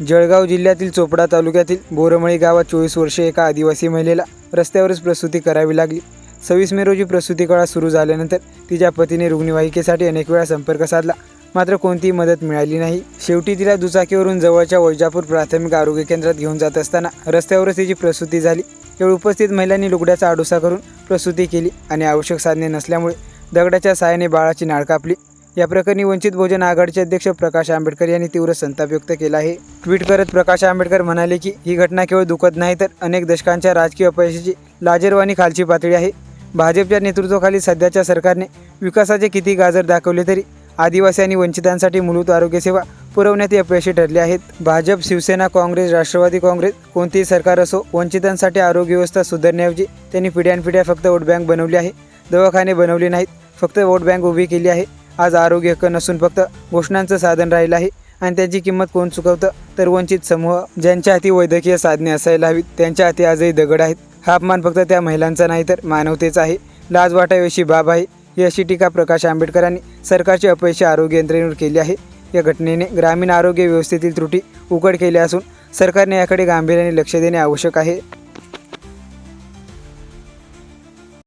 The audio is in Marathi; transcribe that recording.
जळगाव जिल्ह्यातील चोपडा तालुक्यातील बोरमळी गावात चोवीस वर्षे एका आदिवासी महिलेला रस्त्यावरच प्रसूती करावी लागली. सव्वीस मे रोजी प्रसूती काळा सुरू झाल्यानंतर तिच्या पतीने रुग्णवाहिकेसाठी अनेक वेळा संपर्क साधला. मात्र कोणतीही मदत मिळाली नाही. शेवटी तिला दुचाकीवरून जवळच्या वैजापूर प्राथमिक आरोग्य केंद्रात घेऊन जात असताना रस्त्यावरच तिची प्रसूती झाली. यावेळी उपस्थित महिलांनी लुगड्याचा आडोसा करून प्रसूती केली आणि आवश्यक साधने नसल्यामुळे दगडाच्या साहाय्याने बाळाची नाळ कापली. या प्रकरणी वंचित बहुजन आघाडीचे अध्यक्ष प्रकाश आंबेडकर यांनी तीव्र संताप व्यक्त केला आहे. ट्विट करत प्रकाश आंबेडकर म्हणाले की ही घटना केवळ दुखत नाही तर अनेक दशकांच्या राजकीय अपयशाची लाजरवानी खालची पातळी आहे. भाजपच्या नेतृत्वाखाली सध्याच्या सरकारने विकासाचे किती गाजर दाखवले तरी आदिवासी आणि वंचितांसाठी मूलभूत आरोग्यसेवा पुरवण्यात अपयशी ठरले आहेत. भाजप शिवसेना काँग्रेस राष्ट्रवादी काँग्रेस कोणतेही सरकार असो वंचितांसाठी आरोग्य व्यवस्था सुधारण्याऐवजी त्यांनी पिढ्यानपिढ्या फक्त वोट बँक बनवली आहे. दवाखाने बनवले नाहीत फक्त वोट बँक उभी केली आहे. आज आरोग्य हक्क नसून फक्त घोषणांचं साधन राहिलं आहे आणि त्याची किंमत कोण चुकवतं? तर वंचित समूह ज्यांच्या हाती वैद्यकीय साधने असायला हवीत त्यांच्या हाती आजही दगड आहेत. हा अपमान फक्त त्या महिलांचा नाही तर मानवतेचा आहे. लाज वाटावी अशी बाब आहे ही अशी टीका प्रकाश आंबेडकरांनी सरकारचे अपयशी आरोग्य यंत्रणेवर केली आहे. या घटनेने ग्रामीण आरोग्य व्यवस्थेतील त्रुटी उघड केल्या असून सरकारने याकडे गांभीर्याने लक्ष देणे आवश्यक आहे.